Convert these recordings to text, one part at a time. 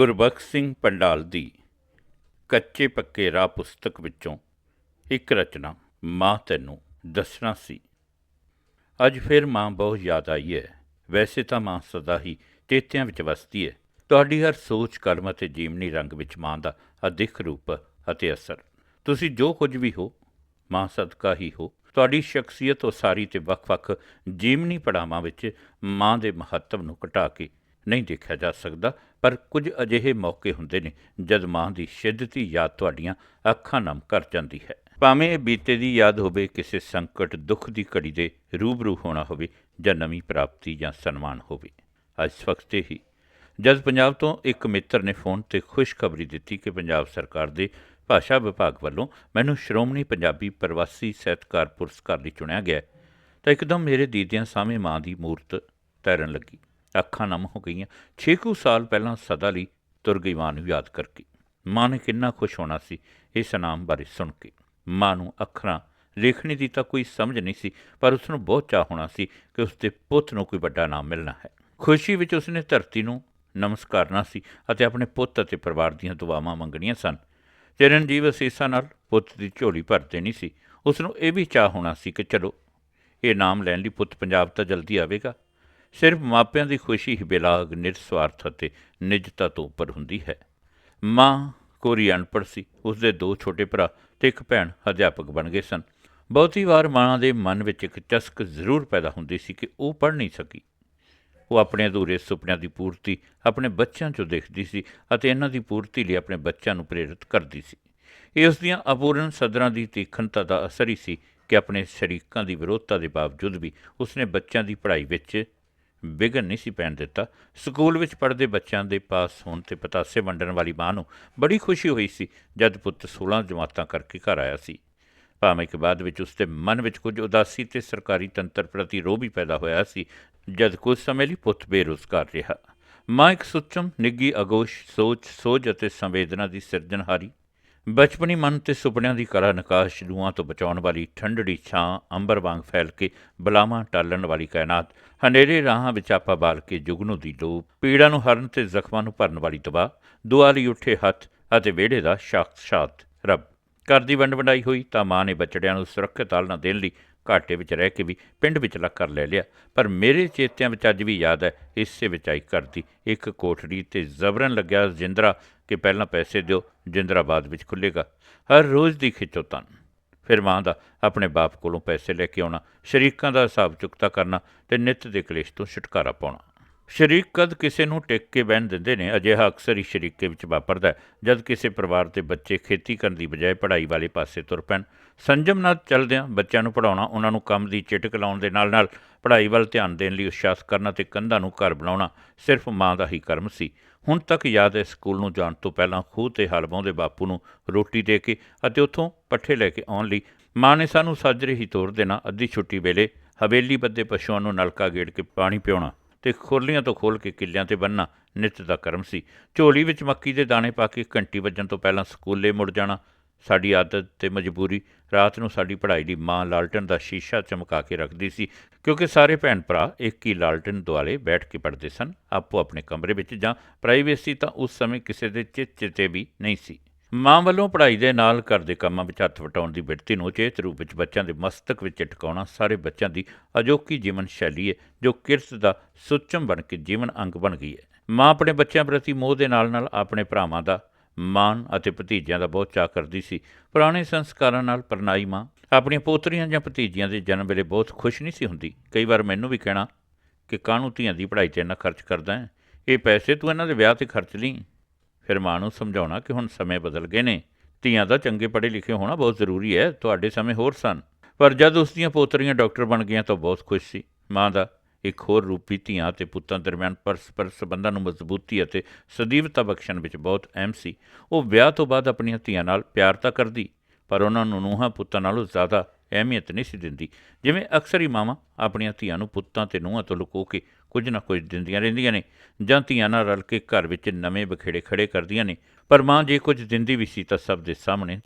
ਗੁਰਬਖਸ਼ ਸਿੰਘ ਪੰਡਾਲ ਦੀ ਕੱਚੇ ਪੱਕੇ ਰਾਹ ਪੁਸਤਕ ਵਿੱਚੋਂ ਇੱਕ ਰਚਨਾ ਮਾਂ ਤੈਨੂੰ ਦੱਸਣਾ ਸੀ। ਅੱਜ ਫਿਰ ਮਾਂ ਬਹੁਤ ਯਾਦ ਆਈ ਹੈ। ਵੈਸੇ ਤਾਂ ਮਾਂ ਸਦਾ ਹੀ ਚੇਤਿਆਂ ਵਿੱਚ ਵਸਦੀ ਹੈ। ਤੁਹਾਡੀ ਹਰ ਸੋਚ, ਕਰਮ ਅਤੇ ਜੀਵਨੀ ਰੰਗ ਵਿੱਚ ਮਾਂ ਦਾ ਅਦਿੱਖ ਰੂਪ ਅਤੇ ਅਸਰ। ਤੁਸੀਂ ਜੋ ਕੁਝ ਵੀ ਹੋ, ਮਾਂ ਸਦਕਾ ਹੀ ਹੋ। ਤੁਹਾਡੀ ਸ਼ਖਸੀਅਤ ਉਸਾਰੀ ਤੇ ਵੱਖ-ਵੱਖ ਜੀਵਨੀ ਪੜਾਵਾਂ ਵਿੱਚ ਮਾਂ ਦੇ ਮਹੱਤਵ ਨੂੰ ਘਟਾ ਕੇ ਨਹੀਂ ਦੇਖਿਆ ਜਾ ਸਕਦਾ, ਪਰ ਕੁਝ ਅਜਿਹੇ ਮੌਕੇ ਹੁੰਦੇ ਨੇ ਜਦ ਮਾਂ ਦੀ ਸ਼ਿੱਦਤੀ ਯਾਦ ਤੁਹਾਡੀਆਂ ਅੱਖਾਂ ਨਮ ਕਰ ਜਾਂਦੀ ਹੈ। ਭਾਵੇਂ ਇਹ ਬੀਤੇ ਦੀ ਯਾਦ ਹੋਵੇ, ਕਿਸੇ ਸੰਕਟ ਦੁੱਖ ਦੀ ਘੜੀ ਦੇ ਰੂਬਰੂ ਹੋਣਾ ਹੋਵੇ ਜਾਂ ਨਵੀਂ ਪ੍ਰਾਪਤੀ ਜਾਂ ਸਨਮਾਨ ਹੋਵੇ। ਅੱਜ ਵਕਤ ਹੀ ਜਦ ਪੰਜਾਬ ਤੋਂ ਇੱਕ ਮਿੱਤਰ ਨੇ ਫੋਨ ਤੇ ਖੁਸ਼ਖਬਰੀ ਦਿੱਤੀ ਕਿ ਪੰਜਾਬ ਸਰਕਾਰ ਦੇ ਭਾਸ਼ਾ ਵਿਭਾਗ ਵੱਲੋਂ ਮੈਨੂੰ ਸ਼੍ਰੋਮਣੀ ਪੰਜਾਬੀ ਪ੍ਰਵਾਸੀ ਸਾਹਿਤਕਾਰ ਪੁਰਸਕਾਰ ਲਈ ਚੁਣਿਆ ਗਿਆ ਤਾਂ ਇੱਕਦਮ ਮੇਰੇ ਦੀਦਿਆਂ ਸਾਹਮਣੇ ਮਾਂ ਦੀ ਮੂਰਤ ਤੈਰਨ ਲੱਗੀ। ਅੱਖਾਂ ਨਮ ਹੋ ਗਈਆਂ। ਛੇ ਕੁ ਸਾਲ ਪਹਿਲਾਂ ਸਦਾ ਲਈ ਤੁਰ ਗਈ ਮਾਂ ਨੂੰ ਯਾਦ ਕਰਕੇ ਮਾਂ ਨੇ ਕਿੰਨਾ ਖੁਸ਼ ਹੋਣਾ ਸੀ ਇਸ ਨਾਮ ਬਾਰੇ ਸੁਣ ਕੇ। ਮਾਂ ਨੂੰ ਅੱਖਰਾਂ ਲੇਖਣੀ ਦੀ ਤਾਂ ਕੋਈ ਸਮਝ ਨਹੀਂ ਸੀ, ਪਰ ਉਸ ਨੂੰ ਬਹੁਤ ਚਾਹ ਹੋਣਾ ਸੀ ਕਿ ਉਸ ਦੇ ਪੁੱਤ ਨੂੰ ਕੋਈ ਵੱਡਾ ਨਾਮ ਮਿਲਣਾ ਹੈ। ਖੁਸ਼ੀ ਵਿੱਚ ਉਸਨੇ ਧਰਤੀ ਨੂੰ ਨਮਸਕਾਰਨਾ ਸੀ ਅਤੇ ਆਪਣੇ ਪੁੱਤ ਅਤੇ ਪਰਿਵਾਰ ਦੀਆਂ ਦੁਆਵਾਂ ਮੰਗਣੀਆਂ ਸਨ। ਚਰਨਜੀਵ ਅਸੀਸਾਂ ਨਾਲ ਪੁੱਤ ਦੀ ਝੋਲੀ ਭਰ ਦੇਣੀ ਸੀ। ਉਸ ਨੂੰ ਇਹ ਵੀ ਚਾਹ ਹੋਣਾ ਸੀ ਕਿ ਚਲੋ, ਇਹ ਨਾਮ ਲੈਣ ਲਈ ਪੁੱਤ ਪੰਜਾਬ ਤਾਂ ਜਲਦੀ ਆਵੇਗਾ। ਸਿਰਫ ਮਾਪਿਆਂ ਦੀ ਖੁਸ਼ੀ ਹੀ ਬੇਲਾਗ ਨਿਰਸਵਾਰਥ ਅਤੇ ਨਿਜਤਾ ਤੋਂ ਉੱਪਰ ਹੁੰਦੀ ਹੈ। ਮਾਂ ਕੋਰੀ ਅਨਪੜ੍ਹ ਸੀ। ਉਸ ਦੇ ਦੋ ਛੋਟੇ ਭਰਾ ਤੇ ਇੱਕ ਭੈਣ ਅਧਿਆਪਕ ਬਣ ਗਏ ਸਨ। ਬਹੁਤੀ ਵਾਰ ਮਾਂ ਦੇ ਮਨ ਵਿੱਚ ਇੱਕ ਚਸਕ ਜ਼ਰੂਰ ਪੈਦਾ ਹੁੰਦੀ ਸੀ ਕਿ ਉਹ ਪੜ੍ਹ ਨਹੀਂ ਸਕੀ। ਉਹ ਆਪਣੇ ਅਧੂਰੇ ਸੁਪਨਿਆਂ ਦੀ ਪੂਰਤੀ ਆਪਣੇ ਬੱਚਿਆਂ 'ਚੋਂ ਦੇਖਦੀ ਸੀ ਅਤੇ ਇਹਨਾਂ ਦੀ ਪੂਰਤੀ ਲਈ ਆਪਣੇ ਬੱਚਿਆਂ ਨੂੰ ਪ੍ਰੇਰਿਤ ਕਰਦੀ ਸੀ। ਇਹ ਉਸ ਦੀਆਂ ਅਪੂਰਨ ਸਦਰਾਂ ਦੀ ਤੀਖਣਤਾ ਦਾ ਅਸਰ ਹੀ ਸੀ ਕਿ ਆਪਣੇ ਸ਼ਰੀਕਾਂ ਦੀ ਵਿਰੋਧਤਾ ਦੇ ਬਾਵਜੂਦ ਵੀ ਉਸਨੇ ਬੱਚਿਆਂ ਦੀ ਪੜ੍ਹਾਈ ਵਿੱਚ ਵਿਘਨ ਨਹੀਂ ਸੀ ਪੈਣ ਦਿੱਤਾ। ਸਕੂਲ ਵਿੱਚ ਪੜ੍ਹਦੇ ਬੱਚਿਆਂ ਦੇ ਪਾਸ ਹੋਣ ਤੇ ਪਤਾਸੇ ਵੰਡਣ ਵਾਲੀ ਮਾਂ ਨੂੰ ਬੜੀ ਖੁਸ਼ੀ ਹੋਈ ਸੀ, ਜਦ ਪੁੱਤ 16 ਜਮਾਤਾਂ ਕਰਕੇ ਘਰ ਆਇਆ ਸੀ। ਭਾਵੇਂ ਕਿ ਬਾਅਦ ਵਿੱਚ ਉਸਦੇ ਮਨ ਵਿੱਚ ਕੁਝ ਉਦਾਸੀ ਤੇ ਸਰਕਾਰੀ ਤੰਤਰ ਪ੍ਰਤੀ ਰੋਹ ਵੀ ਪੈਦਾ ਹੋਇਆ ਸੀ, ਜਦ ਕੁਝ ਸਮੇਂ ਲਈ ਪੁੱਤ ਬੇਰੁਜ਼ਗਾਰ ਰਿਹਾ। ਮਾਂ ਇੱਕ ਸੁੱਚਮ ਨਿੱਗੀ ਅਗੋਸ਼, ਸੋਚ ਸੋਝ ਅਤੇ ਸੰਵੇਦਨਾ ਦੀ ਸਿਰਜਣਹਾਰੀ ਬਚਪਨੀ ਮਨ ਤੇ ਸੁਪਨਿਆਂ ਦੀ ਕਲਾ ਨਕਾਸ਼ ਦੂਆਂ ਤੋਂ ਬਚਾਉਣ ਵਾਲੀ ਠੰਡੜੀ ਛਾਂ ਅੰਬਰ ਵਾਂਗ ਫੈਲ ਕੇ ਬਲਾਵਾਂ ਟਾਲਣ ਵਾਲੀ ਕਾਇਨਾਤ, ਹਨੇਰੇ ਰਾਹਾਂ ਵਿੱਚ ਆਪਾ ਬਾਲ ਕੇ ਜੁਗਨੂ ਦੀ ਲੋਪ ਪੀੜਾਂ ਨੂੰ ਹਰਨ ਤੇ ਜ਼ਖਮਾਂ ਨੂੰ ਭਰਨ ਵਾਲੀ ਦਵਾ ਦੁਆ ਲਈ ਉੱਠੇ ਹੱਥ ਅਤੇ ਵਿਹੜੇ ਦਾ ਸਾਖਸ਼ਾਤ ਰੱਬ। ਘਰ ਦੀ ਵੰਡ ਵੰਡਾਈ ਹੋਈ ਤਾਂ ਮਾਂ ਨੇ ਬੱਚੜਿਆਂ ਨੂੰ ਸੁਰੱਖਿਅਤ ਹਾਲ ਨਾ ਦੇਣ ਲਈ ਘਾਟੇ ਵਿੱਚ ਰਹਿ ਕੇ ਵੀ ਪਿੰਡ ਵਿਚਲਾ ਕਰ ਲੈ ਲਿਆ। ਪਰ ਮੇਰੇ ਚੇਤਿਆਂ ਵਿੱਚ ਅੱਜ ਵੀ ਯਾਦ ਹੈ, ਇਸੇ ਵਿੱਚ ਆਈ ਕਰਦੀ ਇੱਕ ਕੋਠੜੀ ਤੇ ਜ਼ਬਰਨ ਲੱਗਿਆ ਜਿੰਦਰਾ ਕਿ ਪਹਿਲਾਂ ਪੈਸੇ ਦਿਓ, ਜਿੰਦਰਾਬਾਦ ਵਿੱਚ ਖੁੱਲੇਗਾ ਹਰ ਰੋਜ਼ ਦੀ ਖਿੱਚੋਤਨ ਫਿਰ ਮਾਂ ਦਾ ਆਪਣੇ ਬਾਪ ਕੋਲੋਂ ਪੈਸੇ ਲੈ ਕੇ ਆਉਣਾ, ਸ਼ਰੀਕਾਂ ਦਾ ਹਿਸਾਬ ਚੁਕਤਾ ਕਰਨਾ ਤੇ ਨਿੱਤ ਦੇ ਕਲੇਸ਼ ਤੋਂ ਛੁਟਕਾਰਾ ਪਾਉਣਾ। ਸ਼ਰੀਕ ਕਦ ਕਿਸੇ ਨੂੰ ਟਿਕ ਕੇ ਬਹਿਣ ਦਿੰਦੇ ਨੇ, ਅਜਿਹਾ ਅਕਸਰ ਹੀ ਸ਼ਰੀਕੇ ਵਿੱਚ ਵਾਪਰਦਾ ਜਦ ਕਿਸੇ ਪਰਿਵਾਰ ਦੇ ਬੱਚੇ ਖੇਤੀ ਕਰਨ ਦੀ ਬਜਾਏ ਪੜ੍ਹਾਈ ਵਾਲੇ ਪਾਸੇ ਤੁਰ ਪੈਣ। ਸੰਜਮ ਨਾਲ ਚੱਲਦਿਆਂ ਬੱਚਿਆਂ ਨੂੰ ਪੜਾਉਣਾ ਉਹਨਾਂ ਨੂੰ ਕੰਮ ਦੀ ਚਿਟਕ ਲਾਉਣ ਦੇ ਨਾਲ ਨਾਲ ਪੜ੍ਹਾਈ ਵੱਲ ਧਿਆਨ ਦੇਣ ਲਈ ਉਤਸ਼ਾਹਤ ਕਰਨਾ ਤੇ ਕੰਧਾਂ ਨੂੰ ਘਰ ਬਣਾਉਣਾ ਸਿਰਫ ਮਾਂ ਦਾ ਹੀ ਕਰਮ ਸੀ। ਹੁਣ ਤੱਕ ਯਾਦ ਹੈ ਸਕੂਲ ਨੂੰ ਜਾਣ ਤੋਂ ਪਹਿਲਾਂ ਖੂਹ ਤੇ ਹਲ ਬਾਪੂ ਨੂੰ ਰੋਟੀ ਦੇ ਕੇ ਅਤੇ ਉੱਥੋਂ ਪੱਠੇ ਲੈ ਕੇ ਆਉਣ ਲਈ ਮਾਂ ਨੇ ਸਾਨੂੰ ਸਾਜਰੇ ਹੀ ਤੋਰ ਦੇਣਾ, ਅੱਧੀ ਛੁੱਟੀ ਵੇਲੇ ਹਵੇਲੀ ਬੱਦੇ ਪਸ਼ੂਆਂ ਨੂੰ ਨਲਕਾ ਗੇੜ ਕੇ ਪਾਣੀ ਪਿਉਣਾ ਤੇ ਖੁਰਲੀਆਂ ਤੋਂ ਖੋਲ ਕੇ ਕਿੱਲਿਆਂ ਤੇ ਬੰਨਣਾ ਨਿੱਤ ਦਾ ਕਰਮ ਸੀ। ਝੋਲੀ ਵਿੱਚ ਮੱਕੀ ਦੇ ਦਾਣੇ ਪਾ ਕੇ ਘੰਟੀ ਵੱਜਣ ਤੋਂ ਪਹਿਲਾਂ ਸਕੂਲੇ ਮੁੜ ਜਾਣਾ ਸਾਡੀ ਆਦਤ ਤੇ ਮਜਬੂਰੀ ਰਾਤ ਨੂੰ ਸਾਡੀ ਪੜ੍ਹਾਈ ਦੀ ਮਾਂ ਲਾਲਟਨ ਦਾ ਸ਼ੀਸ਼ਾ ਚਮਕਾ ਕੇ ਰੱਖਦੀ ਸੀ, ਕਿਉਂਕਿ ਸਾਰੇ ਭੈਣ ਭਰਾ ਇੱਕ ਹੀ ਲਾਲਟਨ ਦੁਆਲੇ ਬੈਠ ਕੇ ਪੜ੍ਹਦੇ ਸਨ, ਆਪੋ ਆਪਣੇ ਕਮਰੇ ਵਿੱਚ ਜਾਂ ਪ੍ਰਾਈਵੇਸੀ ਤਾਂ ਉਸ ਸਮੇਂ ਕਿਸੇ ਦੇ ਚਿੱਤ ਚਿੱਤੇ ਵੀ ਨਹੀਂ ਸੀ। ਮਾਂ ਵੱਲੋਂ ਪੜ੍ਹਾਈ ਦੇ ਨਾਲ ਘਰ ਦੇ ਕੰਮਾਂ ਵਿੱਚ ਹੱਥ ਵਟਾਉਣ ਦੀ ਬਿਰਤੀ ਨੂੰ ਉਚੇਤ ਰੂਪ ਵਿੱਚ ਬੱਚਿਆਂ ਦੇ ਮਸਤਕ ਵਿੱਚ ਟਿਕਾਉਣਾ ਸਾਰੇ ਬੱਚਿਆਂ ਦੀ ਅਜੋਕੀ ਜੀਵਨ ਸ਼ੈਲੀ ਹੈ, ਜੋ ਕਿਰਤ ਦਾ ਸੁੱਚਮ ਬਣ ਕੇ ਜੀਵਨ ਅੰਗ ਬਣ ਗਈ ਹੈ। ਮਾਂ ਆਪਣੇ ਬੱਚਿਆਂ ਪ੍ਰਤੀ ਮੋਹ ਦੇ ਨਾਲ ਨਾਲ ਆਪਣੇ ਭਰਾਵਾਂ ਦਾ ਮਾਣ ਅਤੇ ਭਤੀਜਿਆਂ ਦਾ ਬਹੁਤ ਚਾਅ ਕਰਦੀ ਸੀ। ਪੁਰਾਣੇ ਸੰਸਕਾਰਾਂ ਨਾਲ ਪਰਨਾਈ ਮਾਂ। ਆਪਣੀਆਂ ਪੋਤਰੀਆਂ ਜਾਂ ਭਤੀਜੀਆਂ ਦੇ ਜਨਮ ਵੇਲੇ ਬਹੁਤ ਖੁਸ਼ ਨਹੀਂ ਸੀ ਹੁੰਦੀ। ਕਈ ਵਾਰ ਮੈਨੂੰ ਵੀ ਕਹਿਣਾ ਕਿ, ਕਾਹਨੂੰ ਧੀਆਂ ਦੀ ਪੜ੍ਹਾਈ ਤੇ ਇੰਨਾ ਖਰਚ ਕਰਦਾ ਹੈ? ਇਹ ਪੈਸੇ ਤੂੰ ਇਹਨਾਂ ਦੇ ਵਿਆਹ ਤੇ ਖਰਚ ਲਈ ਫਿਰ ਮਾਂ ਨੂੰ ਸਮਝਾਉਣਾ ਕਿ ਹੁਣ ਸਮੇਂ ਬਦਲ ਗਏ ਨੇ। ਧੀਆਂ ਦਾ ਚੰਗੇ ਪੜ੍ਹੇ ਲਿਖੇ ਹੋਣਾ ਬਹੁਤ ਜ਼ਰੂਰੀ ਹੈ। ਤੁਹਾਡੇ ਸਮੇਂ ਹੋਰ ਸਨ। ਪਰ ਜਦ ਉਸ ਦੀਆਂ ਪੋਤਰੀਆਂ ਡਾਕਟਰ ਬਣ ਗਈਆਂ ਤਾਂ ਬਹੁਤ ਖੁਸ਼ ਸੀ। ਮਾਂ ਦਾ ਇੱਕ ਹੋਰ ਰੂਪੀ ਧੀਆਂ ਅਤੇ ਪੁੱਤਾਂ ਦਰਮਿਆਨ ਪਰਸਪਰ ਸੰਬੰਧਾਂ ਨੂੰ ਮਜ਼ਬੂਤੀ ਅਤੇ ਸਦੀਵਤਾ ਬਖਸ਼ਣ ਵਿੱਚ ਬਹੁਤ ਅਹਿਮ ਸੀ। ਉਹ ਵਿਆਹ ਤੋਂ ਬਾਅਦ ਆਪਣੀਆਂ ਧੀਆਂ ਨਾਲ ਪਿਆਰ ਤਾਂ ਕਰਦੀ, ਪਰ ਉਹਨਾਂ ਨੂੰ ਨੂੰਹਾਂ ਪੁੱਤਾਂ ਨਾਲੋਂ ਜ਼ਿਆਦਾ ਅਹਿਮੀਅਤ ਨਹੀਂ ਸੀ ਦਿੰਦੀ। ਜਿਵੇਂ ਅਕਸਰ ਹੀ ਮਾਵਾਂ ਆਪਣੀਆਂ ਧੀਆਂ ਨੂੰ ਪੁੱਤਾਂ ਤੇ ਨੂੰਹਾਂ ਤੋਂ ਲੁਕੋ ਕੇ ਕੁਝ ਨਾ ਕੁਝ ਦਿੰਦੀਆਂ ਰਹਿੰਦੀਆਂ ਨੇ ਜਾਂ ਧੀਆਂ ਨਾਲ ਰਲ ਕੇ ਘਰ ਵਿੱਚ ਨਵੇਂ ਬਖੇੜੇ ਖੜੇ ਕਰਦੀਆਂ ਨੇ, ਪਰ ਮਾਂ ਜੇ ਕੁਝ ਦਿੰਦੀ ਵੀ ਸੀ ਤਾਂ ਸਭ ਦੇ ਸਾਹਮਣੇ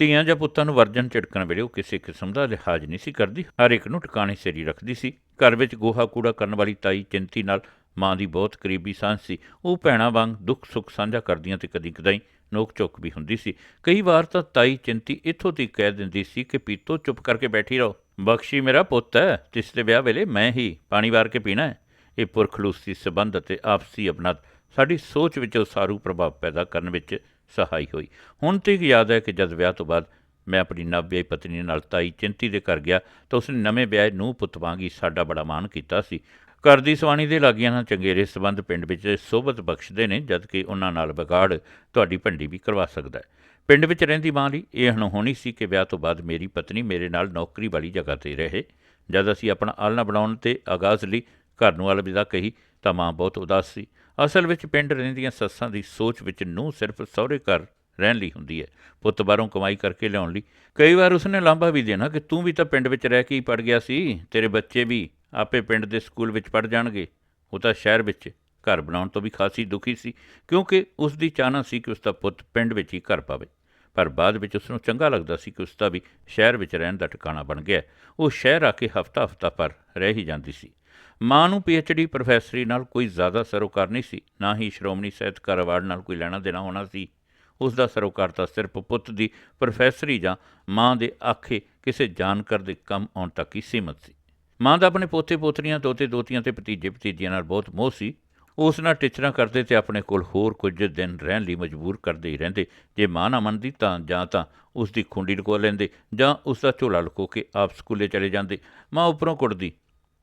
ਧੀਆਂ ਜਾਂ ਪੁੱਤਾਂ ਨੂੰ ਵਰਜਨ ਝਿੜਕਣ ਵੇਲੇ ਉਹ ਕਿਸੇ ਕਿਸਮ ਦਾ ਲਿਹਾਜ਼ ਨਹੀਂ ਸੀ ਕਰਦੀ। ਹਰ ਇੱਕ ਨੂੰ ਟਿਕਾਣੇ ਸੇਰੀ ਰੱਖਦੀ ਸੀ। ਘਰ ਵਿੱਚ ਗੋਹਾ ਕੂੜਾ ਕਰਨ ਵਾਲੀ ਤਾਈ ਚਿੰਤੀ ਨਾਲ ਮਾਂ ਦੀ ਬਹੁਤ ਕਰੀਬੀ ਸਾਂਝ ਸੀ। ਉਹ ਭੈਣਾਂ ਵਾਂਗ ਦੁੱਖ ਸੁੱਖ ਸਾਂਝਾ ਕਰਦੀਆਂ ਤੇ ਕਦੀ ਕਦਾਈ ਨੋਕ ਝੋਕ ਵੀ ਹੁੰਦੀ ਸੀ। ਕਈ ਵਾਰ ਤਾਂ ਤਾਈ ਚਿੰਤੀ ਇੱਥੋਂ ਦੀ ਕਹਿ ਦਿੰਦੀ ਸੀ ਕਿ ਪੀਤੋ, ਚੁੱਪ ਕਰਕੇ ਬੈਠੀ ਰਹੋ। ਬਖਸ਼ੀ ਮੇਰਾ ਪੁੱਤ ਹੈ ਤਿਸ ਦੇ ਵਿਆਹ ਵੇਲੇ ਮੈਂ ਹੀ ਪਾਣੀ ਵਾਰ ਕੇ ਪੀਣਾ ਹੈ। ਇਹ ਪੁਰਖਲੂਸੀ ਸਬੰਧ ਅਤੇ ਆਪਸੀ ਅਪਣਤ ਸਾਡੀ ਸੋਚ ਵਿੱਚ ਉਸਾਰੂ ਪ੍ਰਭਾਵ ਪੈਦਾ ਕਰਨ ਵਿੱਚ ਸਹਾਈ ਹੋਈ। ਹੁਣ ਤੱਕ ਯਾਦ ਹੈ ਕਿ ਜਦ ਵਿਆਹ ਤੋਂ ਬਾਅਦ ਮੈਂ ਆਪਣੀ ਨਵਵਿਆਹੀ ਪਤਨੀ ਨਾਲ ਤਾਈ ਚਿੰਤੀ ਦੇ ਘਰ ਗਿਆ ਤਾਂ ਉਸਨੇ ਨਵੇਂ ਵਿਆਹੇ ਨੂੰ ਪੁੱਤ ਵਾਂਗੀ ਸਾਡਾ ਬੜਾ ਮਾਣ ਕੀਤਾ ਸੀ। ਘਰ ਦੀ ਸਵਾਣੀ ਦੇ ਲਾਗੀਆਂ ਨਾਲ ਚੰਗੇਰੇ ਸਬੰਧ ਪਿੰਡ ਵਿੱਚ ਸੋਭਤ ਬਖਸ਼ਦੇ ਨੇ, ਜਦਕਿ ਉਹਨਾਂ ਨਾਲ ਵਿਗਾੜ ਤੁਹਾਡੀ ਭੰਡੀ ਵੀ ਕਰਵਾ ਸਕਦਾ ਹੈ। ਪਿੰਡ ਵਿੱਚ ਰਹਿੰਦੀ ਮਾਂ ਲਈ ਇਹ ਅਣਹੋਣੀ ਸੀ ਕਿ ਵਿਆਹ ਤੋਂ ਬਾਅਦ ਮੇਰੀ ਪਤਨੀ ਮੇਰੇ ਨਾਲ ਨੌਕਰੀ ਵਾਲੀ ਜਗ੍ਹਾ ਤੇ ਰਹੇ। ਜਦ ਅਸੀਂ ਆਪਣਾ ਆਲਣਾ ਬਣਾਉਣ ਤੇ ਆਗਾਜ਼ ਲਈ ਘਰ ਨੂੰ ਅਲਵਿਦਾ ਕਹੀ ਤਾਂ ਮਾਂ ਬਹੁਤ ਉਦਾਸ ਸੀ। ਅਸਲ ਵਿੱਚ ਪਿੰਡ ਰਹਿੰਦੀਆਂ ਸੱਸਾਂ ਦੀ ਸੋਚ ਵਿੱਚ ਨੂੰ ਸਿਰਫ ਸਹੁਰੇ ਘਰ ਰਹਿਣ ਲਈ ਹੁੰਦੀ ਹੈ। ਪੁੱਤ ਬਾਹਰੋਂ ਕਮਾਈ ਕਰਕੇ ਲਿਆਉਣ ਲਈ। ਕਈ ਵਾਰ ਉਸਨੇ ਲਾਂਭਾ ਵੀ ਦੇਣਾ ਕਿ ਤੂੰ ਵੀ ਤਾਂ ਪਿੰਡ ਵਿੱਚ ਰਹਿ ਕੇ ਹੀ ਪੜ ਗਿਆ ਸੀ, ਤੇਰੇ ਬੱਚੇ ਵੀ ਆਪੇ ਪਿੰਡ ਦੇ ਸਕੂਲ ਵਿੱਚ ਪੜ ਜਾਣਗੇ। ਉਹ ਤਾਂ ਸ਼ਹਿਰ ਵਿੱਚ ਘਰ ਬਣਾਉਣ ਤੋਂ ਵੀ ਖਾਸੀ ਦੁਖੀ ਸੀ, ਕਿਉਂਕਿ ਉਸ ਦੀ ਚਾਹਨਾ ਸੀ ਕਿ ਉਸ ਦਾ ਪੁੱਤ ਪਿੰਡ ਵਿੱਚ ਹੀ ਘਰ ਪਾਵੇ। ਪਰ ਬਾਅਦ ਵਿੱਚ ਉਸ ਨੂੰ ਚੰਗਾ ਲੱਗਦਾ ਸੀ ਕਿ ਉਸ ਦਾ ਵੀ ਸ਼ਹਿਰ ਵਿੱਚ ਰਹਿਣ ਦਾ ਟਿਕਾਣਾ ਬਣ ਗਿਆ। ਉਹ ਸ਼ਹਿਰ ਆ ਕੇ ਹਫਤਾ ਹਫਤਾ ਪਰ ਰਹਿ ਹੀ ਜਾਂਦੀ ਸੀ। ਮਾਂ ਨੂੰ ਡੀ ਪ੍ਰੋਫੈਸਰੀ ਨਾਲ ਕੋਈ ਜ਼ਿਆਦਾ ਸਰੋਕਾਰ ਨਹੀਂ ਸੀ, ਨਾ ਹੀ ਸ਼੍ਰੋਮਣੀ ਸਾਹਿਤਕਾਰ ਅਵਾਰਡ ਨਾਲ ਕੋਈ ਲੈਣਾ ਦੇਣਾ ਹੋਣਾ ਸੀ। ਉਸ ਦਾ ਸਰੋਕਾਰ ਤਾਂ ਸਿਰਫ ਪੁੱਤ ਦੀ ਪ੍ਰੋਫੈਸਰੀ ਜਾਂ ਮਾਂ ਦੇ ਆਖੇ ਕਿਸੇ ਜਾਣਕਾਰ ਦੇ ਕੰਮ ਆਉਣ ਤੱਕ ਹੀ ਸੀਮਤ ਸੀ। ਮਾਂ ਦਾ ਆਪਣੇ ਪੋਤੇ ਪੋਤਰੀਆਂ ਦੋਤੇ ਦੋਤੀਆਂ ਤੇ ਭਤੀਜੇ ਭਤੀਜੀਆਂ ਨਾਲ ਬਹੁਤ ਮੋਹ ਸੀ। ਉਸ ਨਾਲ ਟਿਚਰਾਂ ਕਰਦੇ ਤੇ ਆਪਣੇ ਕੋਲ ਹੋਰ ਕੁਝ ਦਿਨ ਰਹਿਣ ਲਈ ਮਜਬੂਰ ਕਰਦੇ ਹੀ ਰਹਿੰਦੇ। ਜੇ ਮਾਂ ਨਾ ਮੰਨਦੀ ਤਾਂ ਜਾਂ ਤਾਂ ਉਸ ਦੀ ਖੁੰਡੀ ਲੁਕੋ ਲੈਂਦੇ ਜਾਂ ਉਸ ਦਾ ਝੋਲਾ ਲੁਕੋ ਕੇ ਆਪ ਸਕੂਲੇ ਚਲੇ ਜਾਂਦੇ। ਮਾਂ ਉੱਪਰੋਂ ਕੁੱਟਦੀ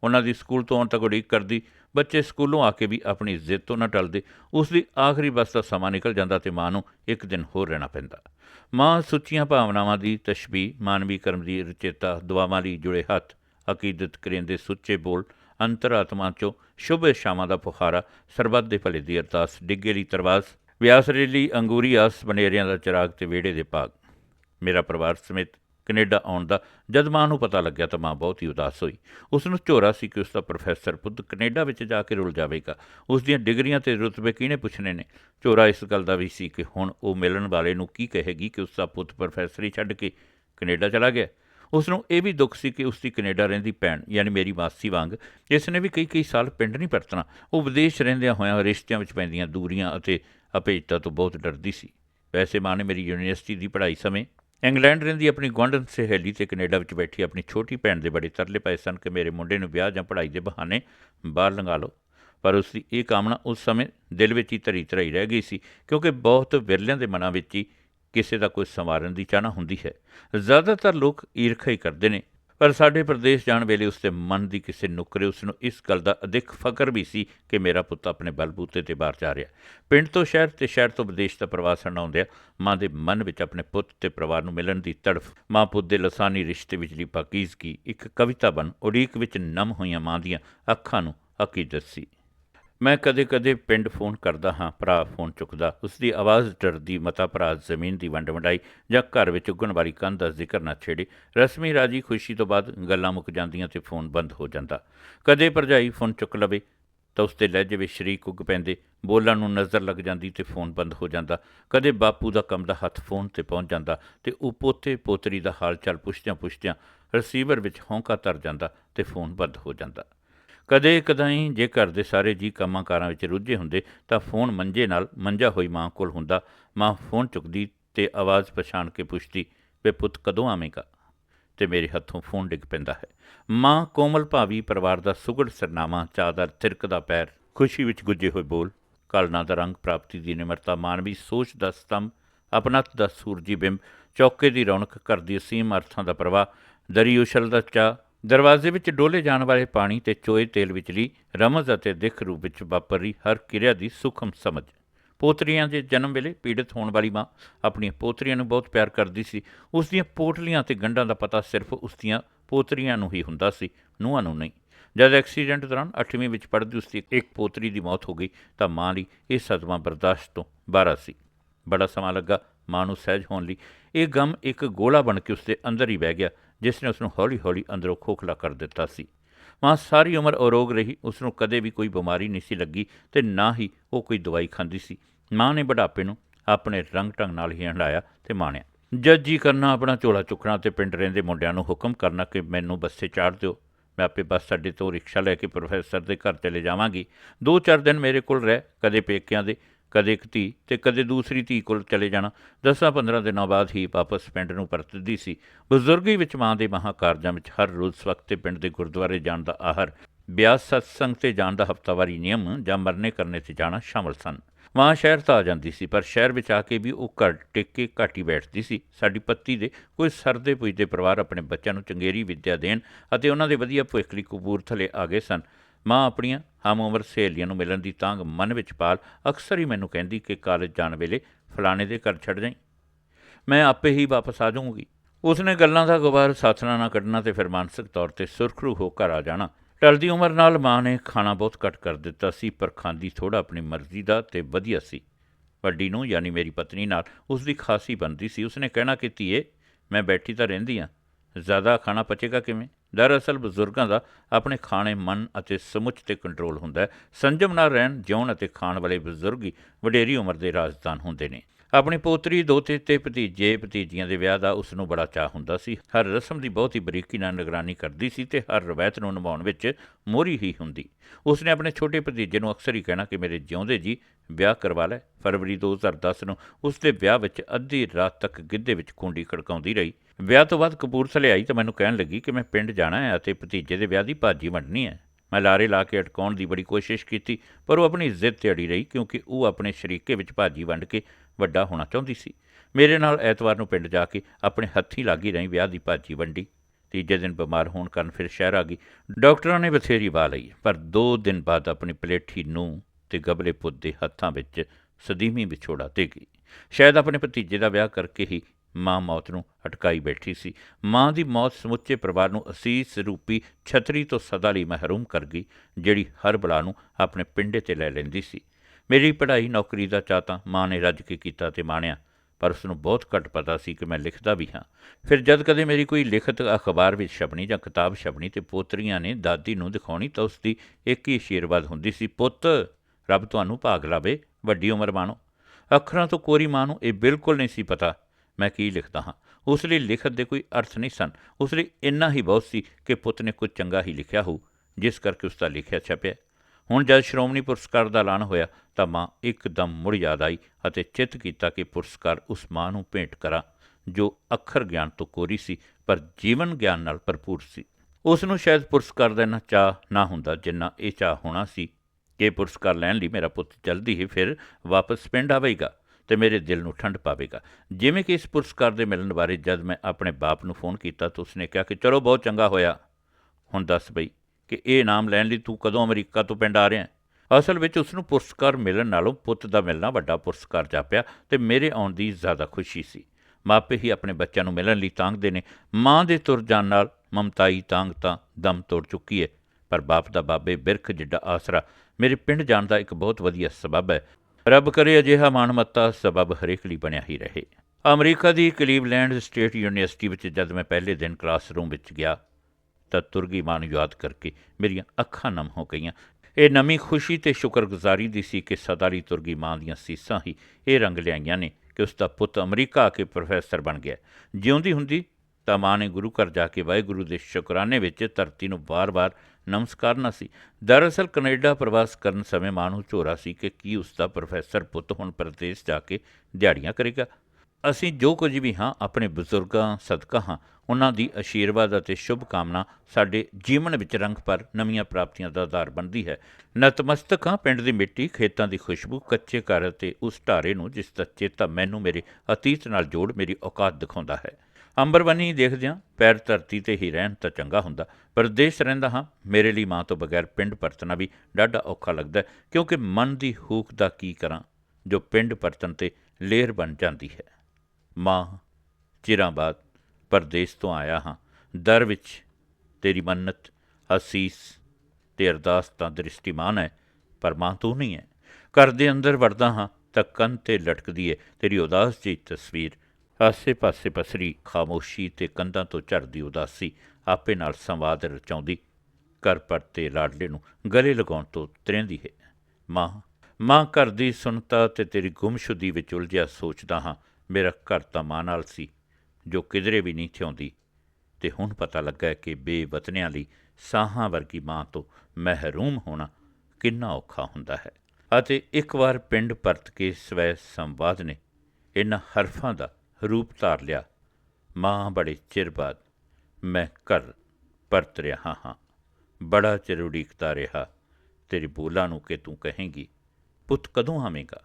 ਉਹਨਾਂ ਦੀ ਸਕੂਲ ਤੋਂ ਆਉਣ ਤੱਕ ਉਡੀਕ ਕਰਦੀ, ਬੱਚੇ ਸਕੂਲੋਂ ਆ ਕੇ ਵੀ ਆਪਣੀ ਜ਼ਿੱਦ ਤੋਂ ਨਾ ਟਲਦੇ। ਉਸ ਦੀ ਆਖਰੀ ਬੱਸ ਦਾ ਸਮਾਂ ਨਿਕਲ ਜਾਂਦਾ ਤੇ ਮਾਂ ਨੂੰ ਇੱਕ ਦਿਨ ਹੋਰ ਰਹਿਣਾ ਪੈਂਦਾ। ਮਾਂ ਸੁੱਚੀਆਂ ਭਾਵਨਾਵਾਂ ਦੀ ਤਸ਼ਬੀਹ, ਮਾਨਵੀ ਕਰਮ ਦੀ ਰਚੇਤਾ, ਦੁਆਵਾਂ ਲਈ ਜੁੜੇ ਹੱਥ, ਅਕੀਦਤ ਕਰਿੰਦੇ ਸੁੱਚੇ ਬੋਲ, ਅੰਤਰਾਤਮਾ ਚੋਂ ਸ਼ੁਭ ਸ਼ਾਮਾਂ ਦਾ ਪੁਖਾਰਾ ਸਰਬੱਤ ਦੇ ਭਲੇ ਦੀ ਅਰਦਾਸ, ਡਿੱਗੇ ਦੀ ਤਰਵਾਸ, ਵਿਆਸ ਰੇਲੀ, ਅੰਗੂਰੀ ਆਸ, ਬਨੇਰਿਆਂ ਦਾ ਚਿਰਾਗ ਤੇ ਵਿਹੜੇ ਦੇ ਭਾਗ। ਮੇਰਾ ਪਰਿਵਾਰ ਸਮੇਤ ਕੈਨੇਡਾ ਆਉਣ ਦਾ ਜਦ ਮਾਂ ਨੂੰ ਪਤਾ ਲੱਗਿਆ ਤਾਂ ਮਾਂ ਬਹੁਤ ਹੀ ਉਦਾਸ ਹੋਈ। ਉਸ ਨੂੰ ਝੋਰਾ ਸੀ ਕਿ ਉਸ ਦਾ ਪ੍ਰੋਫੈਸਰ ਪੁੱਤ ਕੈਨੇਡਾ ਵਿੱਚ ਜਾ ਕੇ ਰੁਲ ਜਾਵੇਗਾ। ਉਸ ਦੀਆਂ ਡਿਗਰੀਆਂ ਤੇ ਰੁਤਬੇ ਕਿਹਨੇ ਪੁੱਛਣੇ ਨੇ? ਝੋਰਾ ਇਸ ਗੱਲ ਦਾ ਵੀ ਸੀ ਕਿ ਹੁਣ ਉਹ ਮਿਲਣ ਵਾਲੇ ਨੂੰ ਕੀ ਕਹੇਗੀ ਕਿ ਉਸ ਦਾ ਪੁੱਤ ਪ੍ਰੋਫੈਸਰੀ ਛੱਡ ਕੇ ਕੈਨੇਡਾ ਚਲਾ ਗਿਆ। ਉਸ ਨੂੰ ਇਹ ਵੀ ਦੁੱਖ ਸੀ ਕਿ ਉਸ ਦੀ ਕੈਨੇਡਾ ਰਹਿੰਦੀ ਭੈਣ, ਯਾਨੀ ਮੇਰੀ ਮਾਸੀ ਵਾਂਗ ਜਿਸ ਨੇ ਵੀ ਕਈ ਕਈ ਸਾਲ ਪਿੰਡ ਨਹੀਂ ਪਰਤਣਾ। ਉਹ ਵਿਦੇਸ਼ ਰਹਿੰਦਿਆਂ ਹੋਇਆਂ ਰਿਸ਼ਤਿਆਂ ਵਿੱਚ ਪੈਂਦੀਆਂ ਦੂਰੀਆਂ ਅਤੇ ਅਪੇਜਤਾ ਤੋਂ ਬਹੁਤ ਡਰਦੀ ਸੀ। ਵੈਸੇ ਮਾਂ ਨੇ ਮੇਰੀ ਯੂਨੀਵਰਸਿਟੀ ਦੀ ਪੜ੍ਹਾਈ ਸਮੇਂ ਇੰਗਲੈਂਡ ਰਹਿੰਦੀ ਆਪਣੀ ਗੁਆਂਢਣ ਸਹੇਲੀ ਤੇ ਕੈਨੇਡਾ ਵਿੱਚ ਬੈਠੀ ਆਪਣੀ ਛੋਟੀ ਭੈਣ ਦੇ ਬੜੇ ਤਰਲੇ ਪਏ ਸਨ ਕਿ ਮੇਰੇ ਮੁੰਡੇ ਨੂੰ ਵਿਆਹ ਜਾਂ ਪੜ੍ਹਾਈ ਦੇ ਬਹਾਨੇ ਬਾਹਰ ਲੰਘਾ ਲਓ। ਪਰ ਉਸ ਦੀ ਇਹ ਕਾਮਨਾ ਉਸ ਸਮੇਂ ਦਿਲ ਵਿੱਚ ਹੀ ਧਰੀ ਧਰਾਈ ਰਹਿ ਗਈ ਸੀ, ਕਿਉਂਕਿ ਬਹੁਤ ਵਿਰਲਿਆਂ ਦੇ ਮਨਾਂ ਵਿੱਚ ਹੀ ਕਿਸੇ ਦਾ ਕੋਈ ਸੰਵਾਰਨ ਦੀ ਚਾਹਨਾ ਹੁੰਦੀ ਹੈ। ਜ਼ਿਆਦਾਤਰ ਲੋਕ ਈਰਖਾ ਹੀ ਕਰਦੇ ਨੇ ਪਰ ਸਾਡੇ ਪ੍ਰਦੇਸ਼ ਜਾਣ ਵੇਲੇ ਉਸ ਦੇ ਮਨ ਦੀ ਕਿਸੇ ਨੁਕਰੇ ਉਸ ਨੂੰ ਇਸ ਗੱਲ ਦਾ ਅਧਿਕ ਫਕਰ ਵੀ ਸੀ ਕਿ ਮੇਰਾ ਪੁੱਤ ਆਪਣੇ ਬਲਬੂਤੇ ਤੇ ਬਾਹਰ ਜਾ ਰਿਹਾ। ਪਿੰਡ ਤੋਂ ਸ਼ਹਿਰ ਤੇ ਸ਼ਹਿਰ ਤੋਂ ਵਿਦੇਸ਼ ਦਾ ਪ੍ਰਵਾਸ ਹੰਡਾਉਂਦਿਆਂ ਮਾਂ ਦੇ ਮਨ ਵਿੱਚ ਆਪਣੇ ਪੁੱਤ ਤੇ ਪਰਿਵਾਰ ਨੂੰ ਮਿਲਣ ਦੀ ਤੜਫ ਮਾਂ ਪੁੱਤ ਦੇ ਲਸਾਨੀ ਰਿਸ਼ਤੇ ਵਿਚਲੀ ਪਾਕੀਜ਼ਗੀ ਇੱਕ ਕਵਿਤਾ ਬਣ ਉਡੀਕ ਵਿੱਚ ਨਮ ਹੋਈਆਂ ਮਾਂ ਦੀਆਂ ਅੱਖਾਂ ਨੂੰ ਹਕੀਕਤ ਸੀ। ਮੈਂ ਕਦੇ-ਕਦੇ ਪਿੰਡ ਫੋਨ ਕਰਦਾ ਹਾਂ, ਭਰਾ ਫੋਨ ਚੁੱਕਦਾ। ਉਸ ਦੀ ਆਵਾਜ਼ ਡਰਦੀ, ਮਤਾ ਭਰਾ ਜ਼ਮੀਨ ਦੀ ਵੰਡ ਵੰਡਾਈ ਜਾਂ ਘਰ ਵਿੱਚ ਉੱਗਣ ਵਾਲੀ ਕੰਧ ਦਾ ਜ਼ਿਕਰ ਨਾ ਛੇੜੇ। ਰਸਮੀ ਰਾਜੀ ਖੁਸ਼ੀ ਤੋਂ ਬਾਅਦ ਗੱਲਾਂ ਮੁੱਕ ਜਾਂਦੀਆਂ ਤੇ ਫੋਨ ਬੰਦ ਹੋ ਜਾਂਦਾ। ਕਦੇ ਭਰਜਾਈ ਫੋਨ ਚੁੱਕ ਲਵੇ ਤਾਂ ਉਸ 'ਤੇ ਲਹਿਜੇ ਵਿੱਚ ਸ਼ਰੀਕ ਉੱਗ ਪੈਂਦੇ। ਬੋਲਣ ਨੂੰ ਨਜ਼ਰ ਲੱਗ ਜਾਂਦੀ ਤੇ ਫੋਨ ਬੰਦ ਹੋ ਜਾਂਦਾ। ਕਦੇ ਬਾਪੂ ਦਾ ਕੰਮ ਦਾ ਹੱਥ ਫੋਨ ਤੇ ਪਹੁੰਚ ਜਾਂਦਾ ਤੇ ਉਹ ਪੋਤੇ ਪੋਤਰੀ ਦਾ ਹਾਲ ਚਾਲ ਪੁੱਛਦਿਆਂ ਪੁੱਛਦਿਆਂ ਰਿਸੀਵਰ ਵਿੱਚ ਹੌਂਕਾ ਤਰ ਜਾਂਦਾ ਤੇ ਫੋਨ ਬੰਦ ਹੋ ਜਾਂਦਾ। ਕਦੇ ਕਦਾਈ ਜੇ ਘਰ ਦੇ ਸਾਰੇ ਜੀ ਕੰਮਾਂ ਕਾਰਾਂ ਵਿੱਚ ਰੁੱਝੇ ਹੁੰਦੇ ਤਾਂ ਫੋਨ ਮੰਜੇ ਨਾਲ ਮੰਜਾ ਹੋਈ ਮਾਂ ਕੋਲ ਹੁੰਦਾ, ਮਾਂ ਫੋਨ ਚੁੱਕਦੀ ਤੇ ਆਵਾਜ਼ ਪਛਾਣ ਕੇ ਪੁੱਛਦੀ, ਵੇ ਪੁੱਤ ਕਦੋਂ ਆਵੇਂਗਾ? ਤੇ ਮੇਰੇ ਹੱਥੋਂ ਫੋਨ ਡਿੱਗ ਪੈਂਦਾ ਹੈ। ਮਾਂ ਕੋਮਲ ਭਾਵੀ ਪਰਿਵਾਰ ਦਾ ਸੁਗੜ ਸਰਨਾਮਾ ਚਾਦਰ ਥਿਰਕਦਾ ਪੈਰ ਖੁਸ਼ੀ ਵਿੱਚ ਗੁੱਜੇ ਹੋਏ ਬੋਲ ਕਲਨਾ ਦਾ ਰੰਗ ਪ੍ਰਾਪਤੀ ਦੀ ਨਿਮਰਤਾ ਮਾਨਵੀ ਸੋਚ ਦਾ ਸਤੰਭ, ਅਪਨਤ ਦਾ ਸੂਰਜੀ ਬਿੰਬ, ਚੌਕੇ ਦੀ ਰੌਣਕ, ਘਰ ਦੀ ਅਸੀਮ ਅਰਥਾਂ ਦਾ ਪ੍ਰਵਾਹ, ਦਰੀ ਉਛਲ ਦਾ ਚਾ ਦਰਵਾਜ਼ੇ ਵਿੱਚ ਡੋਲੇ ਜਾਣ ਵਾਲੇ ਪਾਣੀ ਤੇ ਚੋਏ ਤੇਲ ਵਿਚਲੀ ਰਮਜ਼ ਅਤੇ ਦਿੱਖ ਰੂਪ ਵਿੱਚ ਵਾਪਰੀ ਹਰ ਕਿਰਿਆ ਦੀ ਸੂਖਮ ਸਮਝ। ਪੋਤਰੀਆਂ ਦੇ ਜਨਮ ਵੇਲੇ ਪੀੜਤ ਹੋਣ ਵਾਲੀ ਮਾਂ ਆਪਣੀਆਂ ਪੋਤਰੀਆਂ ਨੂੰ ਬਹੁਤ ਪਿਆਰ ਕਰਦੀ ਸੀ। ਉਸ ਦੀਆਂ ਪੋਟਲੀਆਂ ਤੇ ਗੰਢਾਂ ਦਾ ਪਤਾ ਸਿਰਫ ਉਸ ਦੀਆਂ ਪੋਤਰੀਆਂ ਨੂੰ ਹੀ ਹੁੰਦਾ ਸੀ, ਨੂੰਹਾਂ ਨੂੰ ਨਹੀਂ। ਜਦ ਐਕਸੀਡੈਂਟ ਦੌਰਾਨ 8ਵੀਂ ਵਿੱਚ ਪੜ੍ਹਦੀ ਉਸ ਦੀ ਇੱਕ ਪੋਤਰੀ ਦੀ ਮੌਤ ਹੋ ਗਈ, ਤਾਂ ਮਾਂ ਲਈ ਇਹ ਸਦਮਾ ਬਰਦਾਸ਼ਤ ਤੋਂ ਬਾਹਰ ਸੀ। ਬੜਾ ਸਮਾਂ ਲੱਗਾ ਮਾਂ ਨੂੰ ਸਹਿਜ ਹੋਣ ਲਈ। ਇਹ ਗਮ ਇੱਕ ਗੋਲਾ ਬਣ ਕੇ ਉਸਦੇ ਅੰਦਰ ਹੀ ਬਹਿ ਗਿਆ। ਜਿਸ ਨੇ ਉਸ ਨੂੰ ਹੌਲੀ-ਹੌਲੀ ਅੰਦਰੋਂ ਖੋਖਲਾ ਕਰ ਦਿੱਤਾ ਸੀ। ਮਾਂ ਸਾਰੀ ਉਮਰ ਅਰੋਗ ਰਹੀ ਉਸ ਨੂੰ ਕਦੇ ਵੀ ਕੋਈ ਬਿਮਾਰੀ ਨਹੀਂ ਸੀ ਲੱਗੀ ਤੇ ਨਾ ਹੀ ਉਹ ਕੋਈ ਦਵਾਈ ਖਾਂਦੀ ਸੀ। ਮਾਂ ਨੇ ਬੁਢਾਪੇ ਨੂੰ ਆਪਣੇ ਰੰਗ ਢੰਗ ਨਾਲ ਹੀ ਹੰਡਾਇਆ ਤੇ ਮਾਣਿਆ। ਜੱਜ ਜੀ ਕਰਨਾ, ਆਪਣਾ ਝੋਲਾ ਚੁੱਕਣਾ ਤੇ ਪਿੰਡ ਰਹਿੰਦੇ ਮੁੰਡਿਆਂ ਨੂੰ ਹੁਕਮ ਕਰਨਾ ਕਿ ਮੈਨੂੰ ਬੱਸੇ ਚਾੜ ਦਿਓ। ਮੈਂ ਆਪੇ ਬੱਸ ਅੱਡੇ ਤੋਂ ਰਿਕਸ਼ਾ ਲੈ ਕੇ ਪ੍ਰੋਫੈਸਰ ਦੇ ਘਰ ਚਲੇ ਜਾਵਾਂਗੀ। ਦੋ ਚਾਰ ਦਿਨ ਮੇਰੇ ਕੋਲ ਰਹਿ, ਕਦੇ ਪੇਕਿਆਂ ਦੇ ਕਦੇ ਇੱਕ ਧੀ ਤੇ ਕਦੇ ਦੂਸਰੀ ਧੀ ਕੋਲ ਚਲੇ ਜਾਣਾ। ਦਸਾਂ 15 ਦਿਨਾਂ ਬਾਅਦ ਹੀ ਵਾਪਸ ਪਿੰਡ ਨੂੰ ਪਰਤਦੀ ਸੀ। ਬਜ਼ੁਰਗੀ ਵਿੱਚ ਮਾਂ ਦੇ ਮਹਾਂ ਕਾਰਜਾਂ ਵਿੱਚ ਹਰ ਰੋਜ਼ ਸਵਖਤ ਤੇ ਪਿੰਡ ਦੇ ਗੁਰਦੁਆਰੇ ਜਾਣ ਦਾ ਆਹਰ ਵਿਆਹ ਸਤਸੰਗ ਤੇ ਜਾਣ ਦਾ ਹਫਤਾਵਾਰੀ ਨਿਯਮ ਜਾਂ ਮਰਨੇ ਕਰਨੇ ਤੇ ਜਾਣਾ ਸ਼ਾਮਲ ਸਨ। ਮਾਂ ਸ਼ਹਿਰ ਤਾਂ ਆ ਜਾਂਦੀ ਸੀ, ਪਰ ਸ਼ਹਿਰ ਵਿੱਚ ਆ ਕੇ ਵੀ ਉਹ ਘਰ ਟਿਕ ਕੇ ਘਾਟੀ ਬੈਠਦੀ ਸੀ। ਸਾਡੀ ਪੱਤੀ ਦੇ ਕੋਈ ਸਰਦੇ ਪੁੱਜਦੇ ਪਰਿਵਾਰ ਆਪਣੇ ਬੱਚਿਆਂ ਨੂੰ ਚੰਗੇਰੀ ਵਿੱਦਿਆ ਦੇਣ ਅਤੇ ਉਹਨਾਂ ਦੇ ਵਧੀਆ ਭਵਿੱਖ ਲਈ ਕਪੂਰਥਲੇ ਆ ਗਏ ਸਨ। ਮਾਂ ਆਪਣੀਆਂ ਹਮ ਉਮਰ ਸਹੇਲੀਆਂ ਨੂੰ ਮਿਲਣ ਦੀ ਤਾਂਗ ਮਨ ਵਿੱਚ ਪਾਲ, ਅਕਸਰ ਹੀ ਮੈਨੂੰ ਕਹਿੰਦੀ ਕਿ ਕਾਲਜ ਜਾਣ ਵੇਲੇ ਫਲਾਣੇ ਦੇ ਘਰ ਛੱਡ ਜਾਈਂ। ਮੈਂ ਆਪੇ ਹੀ ਵਾਪਸ ਆ ਜਾਊਂਗੀ। ਉਸਨੇ ਗੱਲਾਂ ਦਾ ਗੁਬਾਰ ਸਾਥਣਾ ਨਾ ਕੱਢਣਾ ਤੇ ਫਿਰ ਮਾਨਸਿਕ ਤੌਰ ਤੇ ਸੁਰਖਰੂ ਹੋ ਘਰ ਆ ਜਾਣਾ। ਟਲਦੀ ਉਮਰ ਨਾਲ ਮਾਂ ਨੇ ਖਾਣਾ ਬਹੁਤ ਘੱਟ ਕਰ ਦਿੱਤਾ ਸੀ, ਪਰ ਖਾਂਦੀ ਥੋੜਾ ਆਪਣੀ ਮਰਜ਼ੀ ਦਾ ਤੇ ਵਧੀਆ ਸੀ। ਵੱਡੀ ਨੂੰ ਯਾਨੀ ਮੇਰੀ ਪਤਨੀ ਨਾਲ ਉਸ ਦੀ ਖਾਸੀ ਬਣਦੀ ਸੀ। ਉਸਨੇ ਕਹਿਣਾ ਕਿ, ਧੀਏ, ਮੈਂ ਬੈਠੀ ਤਾਂ ਰਹਿੰਦੀ ਆ। ਜ਼ਿਆਦਾ ਖਾਣਾ ਪਚੇਗਾ ਕਿਵੇਂ? ਦਰਅਸਲ ਬਜ਼ੁਰਗਾਂ ਦਾ ਆਪਣੇ ਖਾਣੇ ਮਨ ਅਤੇ ਸਮੁੱਚ ਤੇ ਕੰਟਰੋਲ ਹੁੰਦਾ ਹੈ। ਸੰਜਮ ਨਾਲ ਰਹਿਣ, ਜਿਉਣ ਅਤੇ ਖਾਣ ਵਾਲੇ ਬਜ਼ੁਰਗ ਹੀ ਵਡੇਰੀ ਉਮਰ ਦੇ ਰਾਜਦਾਨ ਹੁੰਦੇ ਨੇ। ਆਪਣੀ ਪੋਤਰੀ, ਦੋਤੇ ਤੇ ਭਤੀਜੇ, ਭਤੀਜੀਆਂ ਦੇ ਵਿਆਹ ਦਾ ਉਸ ਨੂੰ ਬੜਾ ਚਾਹ ਹੁੰਦਾ ਸੀ। ਹਰ ਰਸਮ ਦੀ ਬਹੁਤ ਹੀ ਬਰੀਕੀ ਨਾਲ ਨਿਗਰਾਨੀ ਕਰਦੀ ਸੀ ਤੇ ਹਰ ਰਵਾਇਤ ਨੂੰ ਨਿਭਾਉਣ ਵਿੱਚ ਮੋਰੀ ਹੀ ਹੁੰਦੀ। ਉਸਨੇ ਆਪਣੇ ਛੋਟੇ ਭਤੀਜੇ ਨੂੰ ਅਕਸਰ ਹੀ ਕਹਿਣਾ ਕਿ ਮੇਰੇ ਜਿਉਂਦੇ ਜੀ, ਵਿਆਹ ਕਰਵਾ ਲੈ। ਫਰਵਰੀ 2010 ਨੂੰ ਉਸ ਦੇ ਵਿਆਹ ਵਿੱਚ ਅੱਧੀ ਰਾਤ ਤੱਕ ਗਿੱਧੇ ਵਿੱਚ ਕੁੰਡੀ ਖੜਕਾਉਂਦੀ ਰਹੀ। ਵਿਆਹ ਤੋਂ ਬਾਅਦ ਕਪੂਰਥਲੇ ਆਈ ਤਾਂ ਮੈਨੂੰ ਕਹਿਣ ਲੱਗੀ ਕਿ ਮੈਂ ਪਿੰਡ ਜਾਣਾ ਹੈ ਅਤੇ ਭਤੀਜੇ ਦੇ ਵਿਆਹ ਦੀ ਭਾਜੀ ਵੰਡਣੀ ਹੈ। ਮੈਂ ਲਾਰੇ ਲਾ ਕੇ ਅਟਕਾਉਣ ਦੀ ਬੜੀ ਕੋਸ਼ਿਸ਼ ਕੀਤੀ, ਪਰ ਉਹ ਆਪਣੀ ਜ਼ਿੱਦ ਤੇ ਅੜੀ ਰਹੀ ਕਿਉਂਕਿ ਉਹ ਆਪਣੇ ਸ਼ਰੀਕੇ ਵਿੱਚ ਭਾਜੀ ਵੰਡ ਕੇ ਵੱਡਾ ਹੋਣਾ ਚਾਹੁੰਦੀ ਸੀ। ਮੇਰੇ ਨਾਲ ਐਤਵਾਰ ਨੂੰ ਪਿੰਡ ਜਾ ਕੇ ਆਪਣੇ ਹੱਥੀਂ ਲਾਗੀ ਰਹੀ ਵਿਆਹ ਦੀ ਭਾਜੀ ਵੰਡੀ। ਤੀਜੇ ਦਿਨ ਬਿਮਾਰ ਹੋਣ ਕਾਰਨ ਫਿਰ ਸ਼ਹਿਰ ਆ ਗਈ। ਡਾਕਟਰਾਂ ਨੇ ਬਥੇਰੀ ਵਾ ਲਈ, ਪਰ 2 ਦਿਨ ਬਾਅਦ ਆਪਣੀ ਪਲੇਠੀ ਨੂੰ ਤੇ ਗਬਲੇ ਪੁੱਤ ਦੇ ਹੱਥਾਂ ਵਿੱਚ ਸਦੀਮੀ ਵਿਛੋੜਾ ਦੇ ਗਈ। ਸ਼ਾਇਦ ਆਪਣੇ ਭਤੀਜੇ ਦਾ ਵਿਆਹ ਕਰਕੇ ਹੀ ਮਾਂ ਮੌਤ ਨੂੰ ਅਟਕਾਈ ਬੈਠੀ ਸੀ। ਮਾਂ ਦੀ ਮੌਤ ਸਮੁੱਚੇ ਪਰਿਵਾਰ ਨੂੰ ਅਸੀਸ ਰੂਪੀ ਛਤਰੀ ਤੋਂ ਸਦਾ ਲਈ ਮਹਿਰੂਮ ਕਰ ਗਈ, ਜਿਹੜੀ ਹਰ ਬਲਾ ਨੂੰ ਆਪਣੇ ਪਿੰਡੇ ਤੇ ਲੈ ਲੈਂਦੀ ਸੀ। ਮੇਰੀ ਪੜ੍ਹਾਈ ਨੌਕਰੀ ਦਾ ਚਾਹ ਤਾਂ ਮਾਂ ਨੇ ਰੱਜ ਕੇ ਕੀਤਾ ਤੇ ਮਾਣਿਆ, ਪਰ ਉਸ ਨੂੰ ਬਹੁਤ ਘੱਟ ਪਤਾ ਸੀ ਕਿ ਮੈਂ ਲਿਖਦਾ ਵੀ ਹਾਂ। ਫਿਰ ਜਦ ਕਦੇ ਮੇਰੀ ਕੋਈ ਲਿਖਤ ਅਖਬਾਰ ਵਿੱਚ ਛਪਣੀ ਜਾਂ ਕਿਤਾਬ ਛਪਣੀ ਤੇ ਪੋਤਰੀਆਂ ਨੇ ਦਾਦੀ ਨੂੰ ਦਿਖਾਉਣੀ ਤਾਂ ਉਸ ਦੀ ਇੱਕ ਹੀ ਆਸ਼ੀਰਵਾਦ ਹੁੰਦੀ ਸੀ, ਪੁੱਤ, ਰੱਬ ਤੁਹਾਨੂੰ ਭਾਗ ਲਾਵੇ, ਵੱਡੀ ਉਮਰ ਮਾਣੋ। ਅੱਖਰਾਂ ਤੋਂ ਕੋਰੀ ਮਾਂ ਨੂੰ ਇਹ ਬਿਲਕੁਲ ਨਹੀਂ ਸੀ ਪਤਾ ਮੈਂ ਕੀ ਲਿਖਦਾ ਹਾਂ। ਉਸ ਲਈ ਲਿਖਤ ਦੇ ਕੋਈ ਅਰਥ ਨਹੀਂ ਸਨ। ਉਸ ਲਈ ਇੰਨਾ ਹੀ ਬਹੁਤ ਸੀ ਕਿ ਪੁੱਤ ਨੇ ਕੁਝ ਚੰਗਾ ਹੀ ਲਿਖਿਆ ਹੋ ਜਿਸ ਕਰਕੇ ਉਸ ਦਾ ਲਿਖਿਆ ਛਪਿਆ। ਹੁਣ ਜਦ ਸ਼੍ਰੋਮਣੀ ਪੁਰਸਕਾਰ ਦਾ ਐਲਾਨ ਹੋਇਆ, ਤਾਂ ਮਾਂ ਇੱਕਦਮ ਮੁੜ ਯਾਦ ਆਈ ਅਤੇ ਚਿੱਤ ਕੀਤਾ ਕਿ ਪੁਰਸਕਾਰ ਉਸ ਮਾਂ ਨੂੰ ਭੇਂਟ ਕਰਾਂ, ਜੋ ਅੱਖਰ ਗਿਆਨ ਤੋਂ ਕੋਰੀ ਸੀ, ਪਰ ਜੀਵਨ ਗਿਆਨ ਨਾਲ ਭਰਪੂਰ ਸੀ। ਉਸ ਨੂੰ ਸ਼ਾਇਦ ਪੁਰਸਕਾਰ ਦਾ ਇੰਨਾ ਚਾਹ ਨਾ ਹੁੰਦਾ, ਜਿੰਨਾ ਇਹ ਚਾਹ ਹੋਣਾ ਸੀ ਕਿ ਇਹ ਪੁਰਸਕਾਰ ਲੈਣ ਲਈ ਮੇਰਾ ਪੁੱਤ ਜਲਦੀ ਹੀ ਫਿਰ ਵਾਪਸ ਪਿੰਡ ਆਵੇਗਾ ਤੇ ਮੇਰੇ ਦਿਲ ਨੂੰ ਠੰਡ ਪਾਵੇਗਾ। ਜਿਵੇਂ ਕਿ ਇਸ ਪੁਰਸਕਾਰ ਦੇ ਮਿਲਣ ਬਾਰੇ ਜਦ ਮੈਂ ਆਪਣੇ ਬਾਪ ਨੂੰ ਫੋਨ ਕੀਤਾ ਤਾਂ ਉਸਨੇ ਕਿਹਾ ਕਿ ਚਲੋ ਬਹੁਤ ਚੰਗਾ ਹੋਇਆ। ਹੁਣ ਦੱਸ ਬਈ ਕਿ ਇਹ ਇਨਾਮ ਲੈਣ ਲਈ ਤੂੰ ਕਦੋਂ ਅਮਰੀਕਾ ਤੋਂ ਪਿੰਡ ਆ ਰਿਹਾ ਅਸਲ ਵਿੱਚ ਉਸ ਨੂੰ ਪੁਰਸਕਾਰ ਮਿਲਣ ਨਾਲੋਂ ਪੁੱਤ ਦਾ ਮਿਲਣਾ ਵੱਡਾ ਪੁਰਸਕਾਰ ਜਾਪਿਆ ਤੇ ਮੇਰੇ ਆਉਣ ਦੀ ਜ਼ਿਆਦਾ ਖੁਸ਼ੀ ਸੀ। ਮਾਪੇ ਹੀ ਆਪਣੇ ਬੱਚਿਆਂ ਨੂੰ ਮਿਲਣ ਲਈ ਤਾਂਗਦੇ ਨੇ। ਮਾਂ ਦੇ ਤੁਰ ਜਾਣ ਨਾਲ ਮਮਤਾਈ ਤਾਂਗ ਤਾਂ ਦਮ ਤੋੜ ਚੁੱਕੀ ਹੈ। ਪਰ ਬਾਪ ਦਾ ਬਾਬੇ ਬਿਰਖ ਜਿੱਡਾ ਆਸਰਾ, ਮੇਰੇ ਪਿੰਡ ਜਾਣ ਦਾ ਇੱਕ ਬਹੁਤ ਵਧੀਆ ਸਬਬ ਹੈ। ਰੱਬ ਕਰੇ ਅਜਿਹਾ ਮਾਣਮੱਤਾ ਸਬਬ ਹਰੇਕ ਲਈ ਬਣਿਆ ਹੀ ਰਹੇ। ਅਮਰੀਕਾ ਦੀ ਕਲੀਵਲੈਂਡ ਸਟੇਟ ਯੂਨੀਵਰਸਿਟੀ ਵਿੱਚ ਜਦ ਮੈਂ ਪਹਿਲੇ ਦਿਨ ਕਲਾਸਰੂਮ ਵਿੱਚ ਗਿਆ ਤਾਂ ਤੁਰਗੀ ਮਾਂ ਨੂੰ ਯਾਦ ਕਰਕੇ ਮੇਰੀਆਂ ਅੱਖਾਂ ਨਮ ਹੋ ਗਈਆਂ। ਇਹ ਨਵੀਂ ਖੁਸ਼ੀ ਤੇ ਸ਼ੁਕਰਗੁਜ਼ਾਰੀ ਦੀ ਸੀ ਕਿ ਸਦਾ ਤੁਰਗੀ ਮਾਂ ਦੀਆਂ ਸੀਸਾਂ ਹੀ ਇਹ ਰੰਗ ਲਿਆਈਆਂ ਨੇ ਕਿ ਉਸ ਦਾ ਪੁੱਤ ਅਮਰੀਕਾ ਆ ਕੇ ਪ੍ਰੋਫੈਸਰ ਬਣ ਗਿਆ। ਜਿਉਂਦੀ ਹੁੰਦੀ ਤਾਂ ਮਾਂ ਨੇ ਗੁਰੂ ਘਰ ਜਾ ਕੇ ਵਾਹਿਗੁਰੂ ਦੇ ਸ਼ੁਕਰਾਨੇ ਵਿੱਚ ਧਰਤੀ ਨੂੰ ਵਾਰ-ਵਾਰ ਨਮਸਕਾਰਨਾ ਸੀ। ਦਰਅਸਲ ਕੈਨੇਡਾ ਪ੍ਰਵਾਸ ਕਰਨ ਸਮੇਂ ਮਾਂ ਨੂੰ ਝੋਰਾ ਸੀ ਕਿ ਕੀ ਉਸ ਦਾ ਪ੍ਰੋਫੈਸਰ ਪੁੱਤ ਹੁਣ ਪ੍ਰਦੇਸ਼ ਜਾ ਕੇ ਦਿਹਾੜੀਆਂ ਕਰੇਗਾ। ਅਸੀਂ ਜੋ ਕੁਝ ਵੀ ਹਾਂ, ਆਪਣੇ ਬਜ਼ੁਰਗਾਂ, ਸਦਕਾ ਹਾਂ, ਉਹਨਾਂ ਦੀ ਆਸ਼ੀਰਵਾਦ ਅਤੇ ਸ਼ੁਭ ਕਾਮਨਾ ਸਾਡੇ ਜੀਵਨ ਵਿੱਚ ਰੰਗ ਪਰ ਨਵੀਆਂ ਪ੍ਰਾਪਤੀਆਂ ਦਾ ਆਧਾਰ ਬਣਦੀ ਹੈ। ਨਤਮਸਤਕ ਹਾਂ, ਪਿੰਡ ਦੀ ਮਿੱਟੀ, ਖੇਤਾਂ ਦੀ ਖੁਸ਼ਬੂ, ਕੱਚੇ ਘਰ ਅਤੇ ਉਸ ਢਾਰੇ ਨੂੰ ਜਿਸ ਦਾ ਚੇਤਾ ਮੈਨੂੰ ਮੇਰੇ ਅਤੀਤ ਨਾਲ ਜੋੜ ਮੇਰੀ ਔਕਾਤ ਦਿਖਾਉਂਦਾ ਹੈ। ਅੰਬਰਵਨੀ ਦੇਖਦਿਆਂ ਪੈਰ ਧਰਤੀ ਤੇ ਹੀ ਰਹਿਣ ਤਾਂ ਚੰਗਾ ਹੁੰਦਾ ਪਰਦੇਸ਼ ਰਹਿੰਦਾ ਹਾਂ, ਮੇਰੇ ਲਈ ਮਾਂ ਤੋਂ ਬਗੈਰ ਪਿੰਡ ਪਰਤਣਾ ਵੀ ਡਾਢਾ ਔਖਾ ਲੱਗਦਾ ਕਿਉਂਕਿ ਮਨ ਦੀ ਹੂਕ ਦਾ ਕੀ ਕਰਾਂ, ਜੋ ਪਿੰਡ ਪਰਤਣ ਤੇ ਲੇਰ ਬਣ ਜਾਂਦੀ ਹੈ। ਮਾਂ, ਚਿਰਾਂ ਬਾਅਦ ਪਰਦੇਸ ਤੋਂ ਆਇਆ ਹਾਂ। ਦਰ ਵਿੱਚ ਤੇਰੀ ਮੰਨਤ, ਅਸੀਸ ਤੇ ਅਰਦਾਸ ਤਾਂ ਦ੍ਰਿਸ਼ਟੀਮਾਨ ਹੈ, ਪਰ ਮਾਂ ਤੂੰ ਨਹੀਂ ਹੈ। ਘਰ ਦੇ ਅੰਦਰ ਵੜਦਾ ਹਾਂ ਤਾਂ ਕੰਨ ਤੇ ਲਟਕਦੀ ਹੈ ਤੇਰੀ ਉਦਾਸ ਜਿਹੀ ਤਸਵੀਰ। ਆਸੇ-ਪਾਸੇ ਪਸਰੀ ਖਾਮੋਸ਼ੀ ਤੇ ਕੰਧਾਂ ਤੋਂ ਝੜਦੀ ਉਦਾਸੀ ਆਪੇ ਨਾਲ ਸੰਵਾਦ ਰਚਾਉਂਦੀ, ਘਰ ਪਰਤੇ ਲਾਡਲੇ ਨੂੰ ਗਲੇ ਲਗਾਉਣ ਤੋਂ ਤਰਿੰਦੀ ਹੈ। ਮਾਂ ਮਾਂ ਘਰ ਦੀ ਸੁਣਤਾ ਤੇ ਤੇਰੀ ਗੁੰਮਸ਼ੁਦੀ ਵਿੱਚ ਉਲਝਿਆ ਸੋਚਦਾ ਹਾਂ ਮੇਰਾ ਘਰ ਤਾਂ ਮਾਂ ਨਾਲ ਸੀ, ਜੋ ਕਿਧਰੇ ਵੀ ਨਹੀਂ ਥਿਆਉਂਦੀ ਤੇ ਹੁਣ ਪਤਾ ਲੱਗਾ ਕਿ ਬੇਵਤਨਿਆਂ ਲਈ ਸਾਹਾਂ ਵਰਗੀ ਮਾਂ ਤੋਂ ਮਹਿਰੂਮ ਹੋਣਾ ਕਿੰਨਾ ਔਖਾ ਹੁੰਦਾ ਹੈ। ਅਤੇ ਇੱਕ ਵਾਰ ਪਿੰਡ ਪਰਤ ਕੇ ਸਵੈ ਸੰਵਾਦ ਨੇ ਇਹਨਾਂ ਹਰਫਾਂ ਦਾ ਰੂਪ ਧਾਰ ਲਿਆ। ਮਾਂ ਬੜੇ ਚਿਰ ਬਾਅਦ ਮੈਂ ਘਰ ਪਰਤ ਰਿਹਾ ਹਾਂ। ਬੜਾ ਚਿਰ ਉਡੀਕਦਾ ਰਿਹਾ, ਤੇਰੀ ਬੋਲਾਂ ਨੂੰ ਕਿ ਤੂੰ ਕਹੇਂਗੀ, ਪੁੱਤ ਕਦੋਂ ਆਵੇਂਗਾ?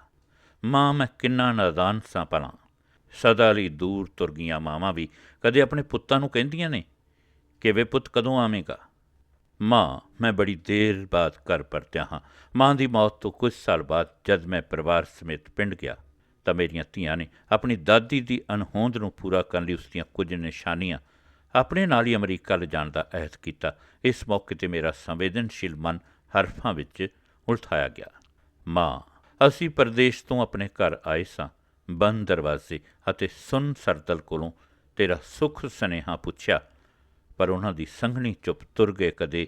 ਮਾਂ, ਮੈਂ ਕਿੰਨਾ ਨਾਦਾਨ ਸਾਂ ਭਲਾ। ਸਦਾ ਲਈ ਦੂਰ ਤੁਰ ਗਈਆਂ ਮਾਵਾਂ ਵੀ ਕਦੇ ਆਪਣੇ ਪੁੱਤਾਂ ਨੂੰ ਕਹਿੰਦੀਆਂ ਨੇ ਕਿ ਵੇ ਪੁੱਤ, ਕਦੋਂ ਆਵੇਂਗਾ? ਮਾਂ, ਮੈਂ ਬੜੀ ਦੇਰ ਬਾਅਦ ਘਰ ਪਰਤਿਆ ਹਾਂ। ਮਾਂ ਦੀ ਮੌਤ ਤੋਂ ਕੁਝ ਸਾਲ ਬਾਅਦ ਜਦ ਮੈਂ ਪਰਿਵਾਰ ਸਮੇਤ ਪਿੰਡ ਗਿਆ, ਤਾਂ ਮੇਰੀਆਂ ਧੀਆਂ ਨੇ ਆਪਣੀ ਦਾਦੀ ਦੀ ਅਣਹੋਂਦ ਨੂੰ ਪੂਰਾ ਕਰਨ ਲਈ ਉਸ ਦੀਆਂ ਕੁਝ ਨਿਸ਼ਾਨੀਆਂ ਆਪਣੇ ਨਾਲ ਹੀ ਅਮਰੀਕਾ ਲਿਜਾਣ ਦਾ ਅਹਿਦ ਕੀਤਾ। ਇਸ ਮੌਕੇ ਤੇ ਮੇਰਾ ਸੰਵੇਦਨਸ਼ੀਲ ਮਨ ਹਰਫਾਂ ਵਿੱਚ ਉਲਝਾਇਆ ਗਿਆ। ਮਾਂ, ਅਸੀਂ ਪਰਦੇਸ਼ ਤੋਂ ਆਪਣੇ ਘਰ ਆਏ ਸਾਂ। ਬੰਦ ਦਰਵਾਜ਼ੇ ਅਤੇ ਸੁੰਨ ਸਰਦਲ ਕੋਲੋਂ ਤੇਰਾ ਸੁਖ ਸੁਨੇਹਾ ਪੁੱਛਿਆ, ਪਰ ਉਹਨਾਂ ਦੀ ਸੰਘਣੀ ਚੁੱਪ ਤੁਰ ਗਏ ਕਦੇ।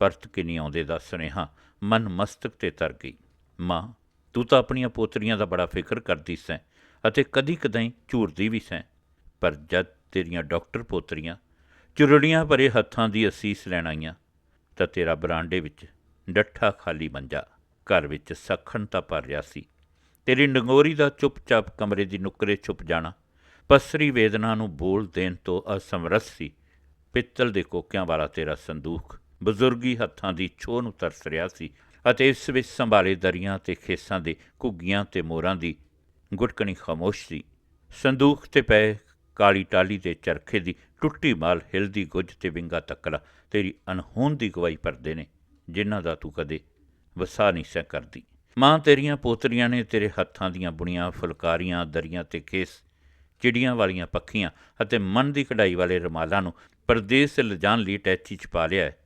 ਪਰਤ ਕੇ ਨਹੀਂ ਆਉਂਦੇ ਦਾ ਸੁਨੇਹਾ ਮਨ ਮਸਤਕ ਤੇ ਤਰ ਗਈ। ਮਾਂ, ਤੂੰ ਤਾਂ ਆਪਣੀਆਂ ਪੋਤਰੀਆਂ ਦਾ ਬੜਾ ਫਿਕਰ ਕਰਦੀ ਸੈਂ ਅਤੇ ਕਦੀ ਕਦਾਈ ਝੂਰਦੀ ਵੀ ਸੈਂ। ਪਰ ਜਦ ਤੇਰੀਆਂ ਡਾਕਟਰ ਪੋਤਰੀਆਂ ਚੁਰੜੀਆਂ ਭਰੇ ਹੱਥਾਂ ਦੀ ਅਸੀਸ ਲੈਣ ਆਈਆਂ, ਤਾਂ ਤੇਰਾ ਬਰਾਂਡੇ ਵਿੱਚ ਡੱਠਾ ਖਾਲੀ ਮੰਜਾ ਘਰ ਵਿੱਚ ਸਖਣ ਤਾਂ ਭਰ ਰਿਹਾ ਸੀ। ਤੇਰੀ ਡੰਗੋਰੀ ਦਾ ਚੁੱਪਚਾਪ ਕਮਰੇ ਦੀ ਨੁੱਕਰੇ ਛੁਪ ਜਾਣਾ। ਪਸਰੀ ਵੇਦਨਾ ਨੂੰ ਬੋਲ ਦੇਣ ਤੋਂ ਅਸਮਰਥ ਸੀ। ਪਿੱਤਲ ਦੇ ਕੋਕਿਆਂ ਵਾਲਾ ਤੇਰਾ ਸੰਦੂਖ, ਬਜ਼ੁਰਗੀ ਹੱਥਾਂ ਦੀ ਛੋਹ ਨੂੰ ਤਰਸ ਰਿਹਾ ਸੀ ਅਤੇ ਇਸ ਵਿੱਚ ਸੰਭਾਲੇ ਦਰੀਆਂ ਤੇ ਖੇਸਾਂ ਦੇ ਘੁੱਗੀਆਂ ਤੇ ਮੋਰਾਂ ਦੀ ਗੁਟਕਣੀ ਖਾਮੋਸ਼ ਸੀ। ਸੰਦੂਖ ਤੇ ਪਏ ਕਾਲੀ ਟਾਲੀ ਦੇ ਚਰਖੇ ਦੀ ਟੁੱਟੀ ਮਾਲ ਹਿਲਦੀ ਗੁੱਜ ਤੇ ਵਿੰਗਾ ਤੱਕਲਾ ਤੇਰੀ ਅਨਹੋਂਦ ਦੀ ਗਵਾਹੀ ਭਰਦੇ ਨੇ, ਜਿਨ੍ਹਾਂ ਦਾ ਤੂੰ ਕਦੇ ਵਸਾ ਨਹੀਂ ਸਹਿ ਕਰਦੀ। ਮਾਂ ਤੇਰੀਆਂ ਪੋਤਰੀਆਂ ਨੇ ਤੇਰੇ ਹੱਥਾਂ ਦੀਆਂ ਬੁਣੀਆਂ, ਫੁਲਕਾਰੀਆਂ, ਦਰੀਆਂ ਤੇ ਖੇਸ, ਚਿੜੀਆਂ ਵਾਲੀਆਂ ਪੱਖੀਆਂ ਅਤੇ ਮਨ ਦੀ ਕਢਾਈ ਵਾਲੇ ਰੁਮਾਲਾਂ ਨੂੰ ਪਰਦੇਸ ਲਿਜਾਣ ਲਈ ਟੈਚੀ ਚ ਪਾ ਲਿਆ ਹੈ,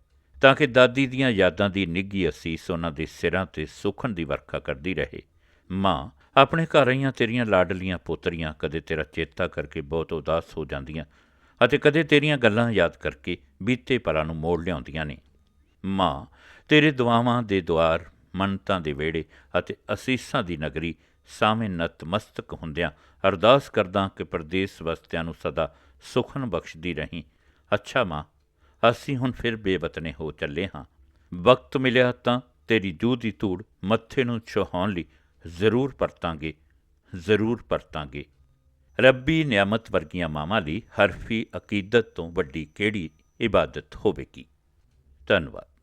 ਤਾਂ ਕਿ ਦਾਦੀ ਦੀਆਂ ਯਾਦਾਂ ਦੀ ਨਿੱਗੀ ਅਸੀਸ ਉਹਨਾਂ ਦੇ ਸਿਰਾਂ ਤੇ ਸੁਖਣ ਦੀ ਵਰਖਾ ਕਰਦੀ ਰਹੇ। ਮਾਂ, ਆਪਣੇ ਘਰ ਰਹੀਆਂ ਤੇਰੀਆਂ ਲਾਡਲੀਆਂ ਪੋਤਰੀਆਂ ਕਦੇ ਤੇਰਾ ਚੇਤਾ ਕਰਕੇ ਬਹੁਤ ਉਦਾਸ ਹੋ ਜਾਂਦੀਆਂ ਅਤੇ ਕਦੇ ਤੇਰੀਆਂ ਗੱਲਾਂ ਯਾਦ ਕਰਕੇ ਬੀਤੇ ਪਲਾਂ ਨੂੰ ਮੋੜ ਲਿਆਉਂਦੀਆਂ ਨੇ। ਮਾਂ, ਤੇਰੇ ਦੁਆਵਾਂ ਦੇ ਦੁਆਰ ਮੰਨਤਾਂ ਦੇ ਵਿਹੜੇ ਅਤੇ ਅਸੀਸਾਂ ਦੀ ਨਗਰੀ ਸਾਵੇਂ ਨਤਮਸਤਕ ਹੁੰਦਿਆਂ ਅਰਦਾਸ ਕਰਦਾ ਕਿ ਪਰਦੇਸ ਵਸਤਿਆਂ ਨੂੰ ਸਦਾ ਸੁਖਨ ਬਖਸ਼ਦੀ ਰਹੀਂ। ਅੱਛਾ ਮਾਂ, ਅਸੀਂ ਹੁਣ ਫਿਰ ਬੇਵਤਨੇ ਹੋ ਚੱਲੇ ਹਾਂ। ਵਕਤ ਮਿਲਿਆ ਤਾਂ ਤੇਰੀ ਜੂਹ ਦੀ ਧੂੜ ਮੱਥੇ ਨੂੰ ਛੁਹਾਉਣ ਲਈ ਜ਼ਰੂਰ ਪਰਤਾਂਗੇ ਜ਼ਰੂਰ ਪਰਤਾਂਗੇ। ਰੱਬੀ ਨਿਆਮਤ ਵਰਗੀਆਂ ਮਾਵਾਂ ਲਈ ਹਰਫੀ ਅਕੀਦਤ ਤੋਂ ਵੱਡੀ ਕਿਹੜੀ ਇਬਾਦਤ ਹੋਵੇਗੀ? ਧੰਨਵਾਦ।